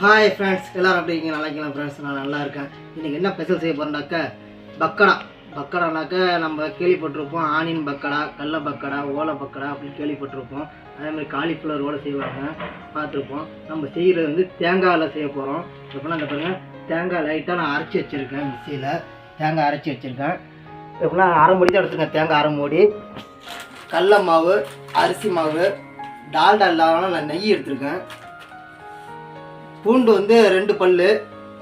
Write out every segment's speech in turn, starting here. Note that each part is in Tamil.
ஹாய் ஃப்ரெண்ட்ஸ் எல்லோரும் எப்படி இருக்கீங்க? நல்லா ஃப்ரெண்ட்ஸ் நான் நல்லா இருக்கேன். இன்றைக்கி என்ன ஸ்பெஷல் செய்ய போகிறேன்னாக்க பக்கடா. பக்கடானாக்க நம்ம கேள்விப்பட்டிருப்போம் ஆனியன் பக்கடா கடல பக்கடா ஓலை பக்கடா அப்படின்னு கேள்விப்பட்டிருப்போம். அதே மாதிரி காலிஃப்ளவர் ஓலை செய்வாங்க. பார்த்துருப்போம். நம்ம செய்கிறது வந்து தேங்காயில் செய்ய போகிறோம் எப்படின்னா அந்த பாருங்கள் தேங்காய் லைட்டாக நான் அரைச்சி வச்சுருக்கேன் மிக்சியில் தேங்காய் அரைச்சி வச்சுருக்கேன். எப்படின்னா அரை மூடி தான் எடுத்துருக்கேன் தேங்காய் அரை மூடி. கடல மாவு அரிசி மாவு டால்டா இல்லாமல் நான் நெய் எடுத்திருக்கேன். பூண்டு வந்து ரெண்டு பல்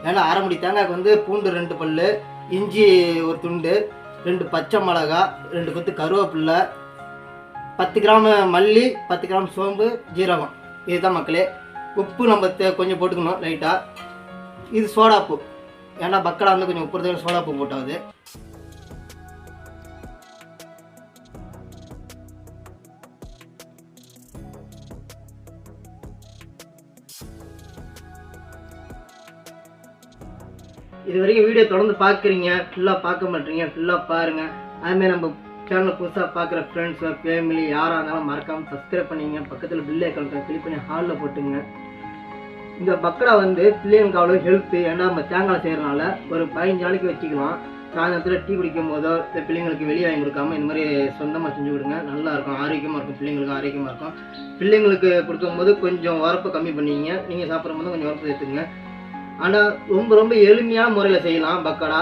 ஏன்னா அரை முடி தேங்காய்க்கு வந்து பூண்டு ரெண்டு பல் இஞ்சி ஒரு துண்டு ரெண்டு பச்சை மிளகா ரெண்டு கொத்து கருவேப்பில்லை பத்து கிராம் மல்லி பத்து கிராம் சோம்பு ஜீரகம். இதுதான் மக்களே உப்பு நம்ம தே- கொஞ்சம் போட்டுக்கணும் லைட்டாக இது சோடாப்பு ஏன்னா பக்கடா வந்து கொஞ்சம் உப்பு சோடாப்பு போட்டாது இது வரைக்கும் வீடியோ தொடர்ந்து பார்க்குறீங்க ஃபுல்லாக பார்க்க மாட்டீங்க ஃபுல்லாக பாருங்கள் அதுமாதிரி நம்ம சேனலை புதுசாக பார்க்குற ஃப்ரெண்ட்ஸ் ஃபேமிலி யாராக இருந்தாலும் மறக்காமல் சப்ஸ்கிரைப் பண்ணிங்க. பக்கத்தில் பில் ஐக்கன் கிளிக் பண்ணி ஹாலில் போட்டுங்க. இந்த பக்கடா வந்து பிள்ளைங்களுக்கு அவ்வளோ ஹெல்த்து ஏன்னா நம்ம தேங்காய் செய்கிறனால ஒரு பதினஞ்சு நாளைக்கு வச்சுக்கலாம். சாயந்தரத்தில் டீ குடிக்கும் போதோ இல்லை பிள்ளைங்களுக்கு வெளியே வாங்கி கொடுக்காம இந்த மாதிரி சொந்தமாக செஞ்சு கொடுங்க. நல்லா இருக்கும். ஆரோக்கியமாக இருக்கும். பிள்ளைங்களுக்கு ஆரோக்கியமாக இருக்கும். பிள்ளைங்களுக்கு கொடுக்கும்போது கொஞ்சம் உரப்பு கம்மி பண்ணிங்க நீங்கள் சாப்பிடும்போது கொஞ்சம் உரப்பு சேர்த்துங்க ஆனால் ரொம்ப ரொம்ப எளிமையான முறையில் செய்யலாம் பக்கடா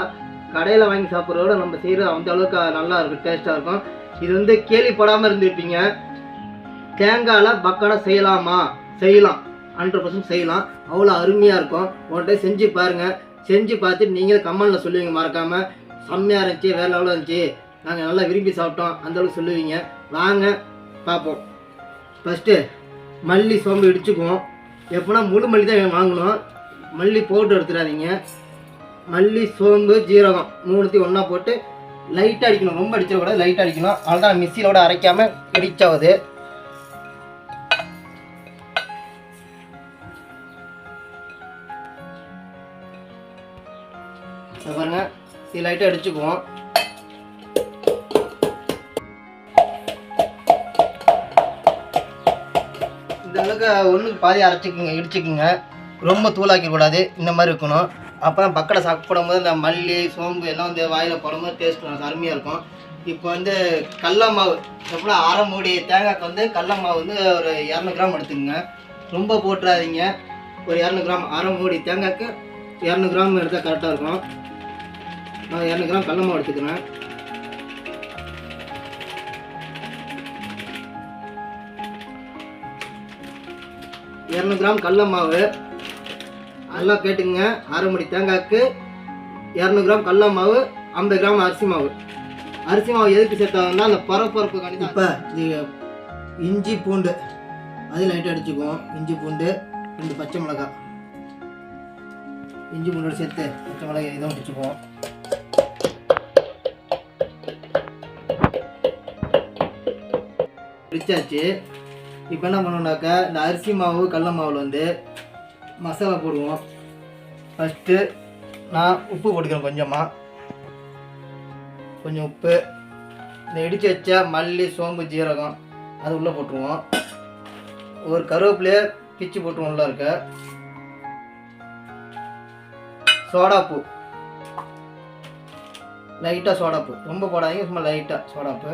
கடையில் வாங்கி சாப்பிட்றதோட நம்ம செய்கிறது அந்த அளவுக்கு நல்லா இருக்கும் டேஸ்ட்டாக இருக்கும். இது வந்து கேள்விப்படாமல் இருந்திருப்பீங்க. தேங்காயில் பக்கடா செய்யலாமா? செய்யலாம். ஹண்ட்ரட் பர்சன்ட் செய்யலாம். அவ்வளோ அருமையாக இருக்கும். உன்கிட்ட செஞ்சு பாருங்கள் செஞ்சு பார்த்துட்டு நீங்களே கமெண்டில் சொல்லுவீங்க மறக்காமல் செம்மையாக இருந்துச்சு வேறு லெவலில் இருந்துச்சு. நாங்கள் நல்லா விரும்பி சாப்பிட்டோம். அந்த அளவுக்கு சொல்லுவீங்க. வாங்க பார்ப்போம். ஃபஸ்ட்டு மல்லி சோம்பு இடிச்சுக்குவோம். எப்போனா முழு மல்லி தான் வாங்கணும். மல்லி போட்டு எடுத்துடாதீங்க. மல்லி சோம்பு ஜீரகம் மூணுத்தையும் ஒன்றா போட்டு லைட்டாக அடிக்கணும். ரொம்ப அடிச்சிடக்கூடாது. லைட்டாக அடிக்கணும். அவ்வளோதான் மிக்சியிலோட அரைக்காமல் இடிச்சாவது இதை பாருங்க. இது லைட்டாக அடிச்சுக்குவோம். இந்த அளவுக்கு ஒன்றுக்கு பாதி அரைச்சிக்குங்க இடிச்சுக்குங்க. ரொம்ப தூளாக்கக்கூடாது. இந்த மாதிரி இருக்கணும். அப்போ தான் பக்கடை சாப்பிடும்போது இந்த மல்லி சோம்பு எல்லாம் வந்து வாயில் போடும்போது டேஸ்ட் அருமையாக இருக்கும். இப்போ வந்து கடல மாவு எப்படின்னா அரை மூடி தேங்காய்க்கு வந்து கடல மாவு வந்து ஒரு இரநூறு கிராம் எடுத்துக்கோங்க. ரொம்ப போட்டுறாதீங்க. ஒரு இரநூறு கிராம் அரை மூடி தேங்காய்க்கு இரநூறு கிராம் எடுத்தால் கரெக்டாக இருக்கும். நான் இரநூறு கிராம் கடல மாவு எடுத்துக்கிறேன். இரநூறு கிராம் கடல மாவு. நல்லா கேட்டுங்க அரை மணி தேங்காய்க்கு இரநூறு கிராம் கடல மாவு ஐம்பது கிராம் அரிசி மாவு. அரிசி மாவு எதுக்கு சேர்த்தாங்கன்னா அந்த பரப்பரப்பு கணி இப்போ இது இஞ்சி பூண்டு அது லைட்டாக அடிச்சுக்குவோம். இஞ்சி பூண்டு ரெண்டு பச்சை மிளகாய். இஞ்சி பூண்டோட சேர்த்து பச்சை மிளகாய் இதை அடிச்சுக்குவோம். பிடிச்சாச்சு இப்போ என்ன பண்ணணும்னாக்கா இந்த அரிசி மாவு கடல மாவில் வந்து மசாலா போடுவோம். ஃபஸ்ட்டு நான் உப்பு போட்டுக்கிறேன் கொஞ்சமாக கொஞ்சம் உப்பு. இந்த இடித்து வச்ச மல்லி சோம்பு ஜீரகம் அது உள்ளே போட்டுருவோம். ஒரு கருவேப்பிலையே பிச்சு போட்டுருவோம் உள்ள இருக்க. சோடாப்பூ லைட்டாக சோடாப்பூ ரொம்ப போடாதீங்க சும்மா லைட்டாக சோடாப்பூ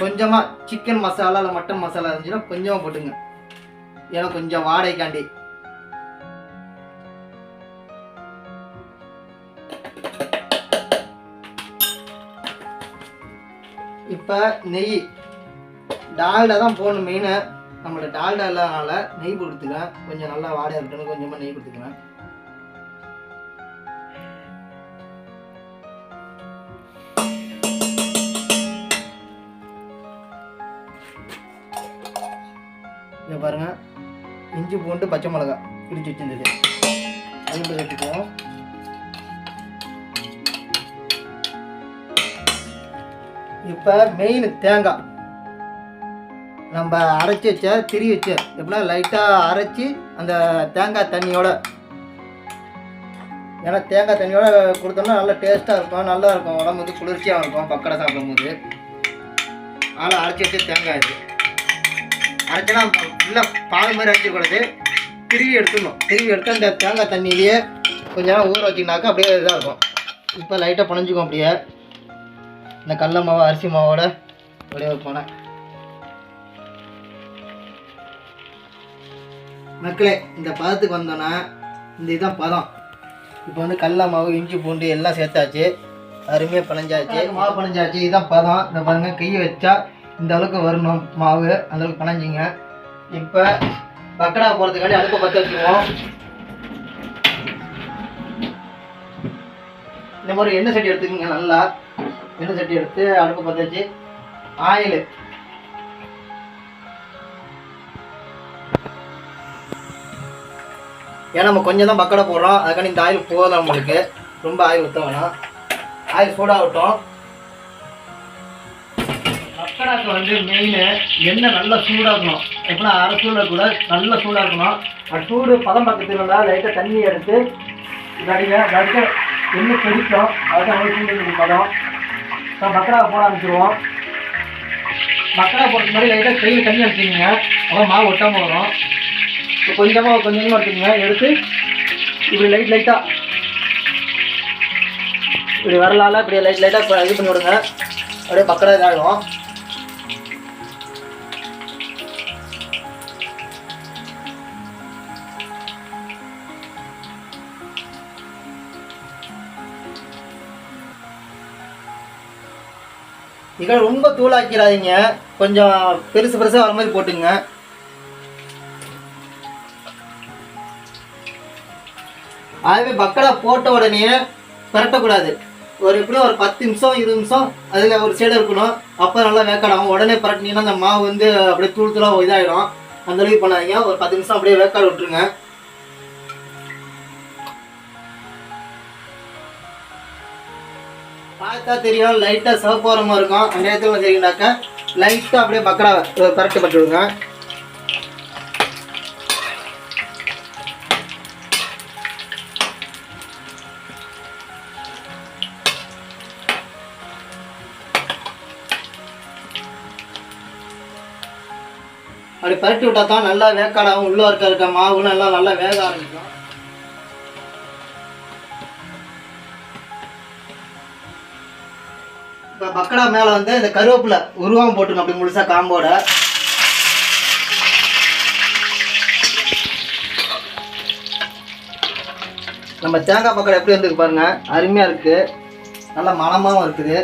கொஞ்சமாக சிக்கன் மசாலா இல்லை மட்டன் மசாலா இருந்துச்சுன்னா கொஞ்சமாக போட்டுங்க. ஏன்னா கொஞ்சம் வாடகைக்காண்டி இப்போ நெய். டால்டா தான் போடணும் மெயினாக நம்மளோட டால்டா இல்லாதனால நெய் கொடுத்துக்கிறேன் கொஞ்சம் நல்லா வாடையாக இருக்கணும். கொஞ்சமாக நெய் கொடுத்துக்கிறேன் இங்கே பாருங்கள் இஞ்சி பூண்டு பச்சை மிளகா இடிச்சு வச்சிருந்தது. அது மட்டும் இப்போ மெயின் தேங்காய். நம்ம அரைச்சி வச்ச திரி வச்ச எப்படின்னா லைட்டாக அரைச்சி அந்த தேங்காய் தண்ணியோட. ஏன்னா தேங்காய் தண்ணியோட கொடுத்தோம்னா நல்லா டேஸ்ட்டாக இருக்கும் நல்லா இருக்கும். உடம்பு வந்து குளிர்ச்சியாக இருக்கும் பக்கடை சாப்பிடும்போது. அதனால் அரைச்சி வச்சு தேங்காய் இருக்குது அரைச்சனா ஃபுல்லாக பால் மாதிரி அரைச்சிக்கூடாது திருவி எடுத்துடணும். திருவி எடுத்து அந்த தேங்காய் தண்ணியிலேயே கொஞ்ச நேரம் ஊற வச்சிங்கனாக்கா அப்படியே இதாக இருக்கும். இப்போ லைட்டாக புனைஞ்சிக்கும் அப்படியே. இந்த கடல மாவு அரிசி மாவோட அப்படியே போனேன் மக்களே இந்த பதத்துக்கு வந்தோன்னா இந்த இதுதான் பதம். இப்போ வந்து கடல மாவு இஞ்சி பூண்டு எல்லாம் சேர்த்தாச்சு. அருமையாக பிணைஞ்சாச்சு மாவு பிணைஞ்சாச்சு இதுதான் பதம். இந்த பாருங்க கையை வச்சா இந்த அளவுக்கு வரணும். மாவு அந்த அளவுக்கு பிணைஞ்சிங்க. இப்போ பக்கடா போகிறதுக்காண்டி அடுப்பை பற்ற வச்சுக்குவோம். இந்த மாதிரி எண்ணெய் சட்டி எடுத்துக்கோங்க நல்லா. எண்ணெய் சட்டி எடுத்து அடுப்பை பற்ற வச்சு ஆயில். ஏன்னா நம்ம கொஞ்சம் தான் பக்கடை போடுறோம். அதுக்காண்டி இந்த ஆயில் போதும் நம்மளுக்கு. ரொம்ப ஆயில் ஊற்ற வேணாம். ஆயில் சூடாகட்டும். பக்கடாக்கு வந்து மெயின் எண்ணெய் நல்லா சூடாக இருக்கணும்? எப்படின்னா அரை சூடாக கூட நல்லா சூடாக இருக்கணும். அது சூடு பதம் பக்கத்தில் இருந்தால் லைட்டாக தண்ணி எடுத்து கடிங்க கடிக்க எண்ணெய் கொதிக்கும்? அதுதான் வந்து சூடு பதம். இப்போ பக்கடா போட ஆரம்பிச்சிருவோம். பக்கடா போடுறது மாதிரி லைட்டாக கையில் தண்ணி எடுத்துக்கிங்க. அப்புறம் மாவு ஒட்டாமல் வரும். இப்போ கொஞ்சமாக கொஞ்சமாக எடுத்துக்கோங்க. எடுத்து இப்படி லைட் லைட்டாக இப்படி வரலால இப்படி லைட் லைட்டாக இது பண்ணி விடுங்க. அப்படியே பக்கடா இதாகும் இதில் ரொம்ப தூளாக்கிறாதீங்க கொஞ்சம் பெருசு பெருசாக வர மாதிரி போட்டுங்க அதுவே பக்கடா போட்ட உடனே பரட்டக்கூடாது. ஒரு எப்படியும் ஒரு பத்து நிமிஷம் இருபது நிமிஷம் அதில் ஒரு சைடு இருக்கணும். அப்போ நல்லா வேக்காடாகும். உடனே பரட்டினீங்கன்னா அந்த மாவு வந்து அப்படியே தூள் தூளாக இதாகிடும் அந்தளவுக்கு பண்ணாதீங்க. ஒரு பத்து நிமிஷம் அப்படியே வேக்காடு விட்டுருங்க. பார்த்தா தெரியும் லைட்டாக சிவப்போரமாக இருக்கும். அந்த நேரத்தில் தெரியுண்டாக்கா லைட்டாக அப்படியே பக்கடா பரட்டு விடுங்க. அப்படி பரட்டி விட்டா தான் நல்லா வேக்காடாகவும் உள்ளே இருக்க இருக்க மாவுலாம் எல்லாம் நல்லா வேக ஆரம்பிக்கும். இப்போ பக்கடா மேலே வந்து இந்த கருவேப்பிலை உருவம் போட்டுருங்க அப்படி முழுசா காம்போட. நம்ம தேங்காய் பக்கடை எப்படி வந்துருக்கு பாருங்க. அருமையாக இருக்கு. நல்லா மனமாகவும் இருக்குது.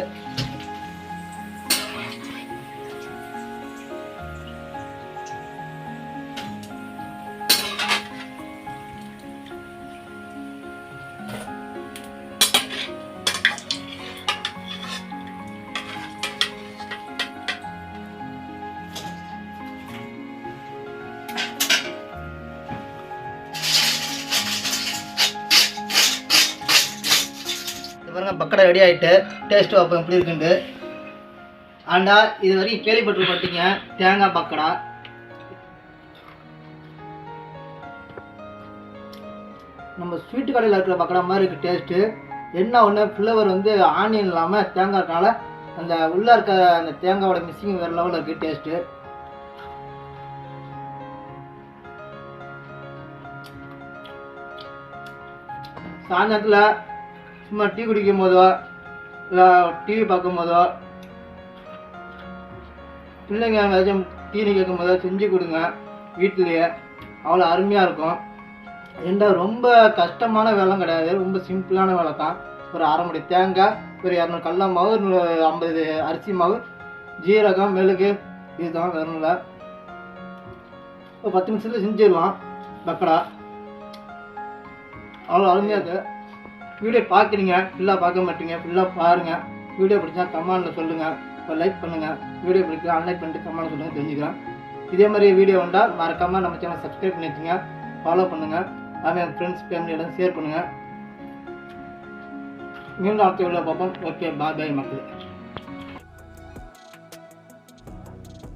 பாருங்கள் பக்கடை ரெடி ஆகிட்டு டேஸ்ட்டு வைப்போம் எப்படி இருக்குன்ட்டு. ஆண்டா இது வரைக்கும் கேள்விப்பட்டு பார்த்தீங்க தேங்காய் பக்கடா. நம்ம ஸ்வீட்டு கடையில் இருக்கிற பக்கடா மாதிரி இருக்குது டேஸ்ட்டு என்ன ஒன்று ஃப்ளேவர் வந்து ஆனியன் இல்லாமல் தேங்காய் இருக்கனால அந்த உள்ளே இருக்க அந்த தேங்காயோட மிஸ்ஸிங் வேறு லெவலில் இருக்குது டேஸ்ட்டு சாயந்தரத்தில் சும்மா டீ குடிக்கும் போதோ இல்லை டிவி பார்க்கும் போதோ பிள்ளைங்க ஏதாச்சும் டீனி கேட்கும் போதோ செஞ்சு கொடுங்க. வீட்டிலையே. அவ்வளோ அருமையாக இருக்கும். எந்த ரொம்ப கஷ்டமான வேலை கிடையாது. ரொம்ப சிம்பிளான வேலை தான். ஒரு அரை மணி தேங்காய் ஒரு இரநூறு கடல மாவு ஐம்பது அரிசி மாவு ஜீரகம் மெழுகு இதுதான் வேணும்ல. ஒரு பத்து நிமிஷத்தில் செஞ்சிடலாம். பக்கடா. அவ்வளோ அருமையாக இருக்குது வீடியோ பார்க்குறீங்க ஃபுல்லாக பார்க்க மாட்டீங்க ஃபுல்லாக பாருங்கள் வீடியோ பிடிச்சா கமெண்டில் சொல்லுங்கள் இப்போ லைக் பண்ணுங்கள் வீடியோ பிடிக்கல அன்லைக் பண்ணிட்டு கமெண்ட் சொல்லுங்கள் தெரிஞ்சுக்கலாம். இதே மாதிரி வீடியோ வந்தால் மறக்காமல் நம்ம சேனல் சப்ஸ்கிரைப் பண்ணி வச்சுங்க ஃபாலோ பண்ணுங்கள் அதே என் ஃப்ரெண்ட்ஸ் ஃபேமிலியோட ஷேர் பண்ணுங்கள் மீண்டும் அடுத்த வீடியோ பார்ப்போம். ஓகே பாய் பாய் மக்கள்.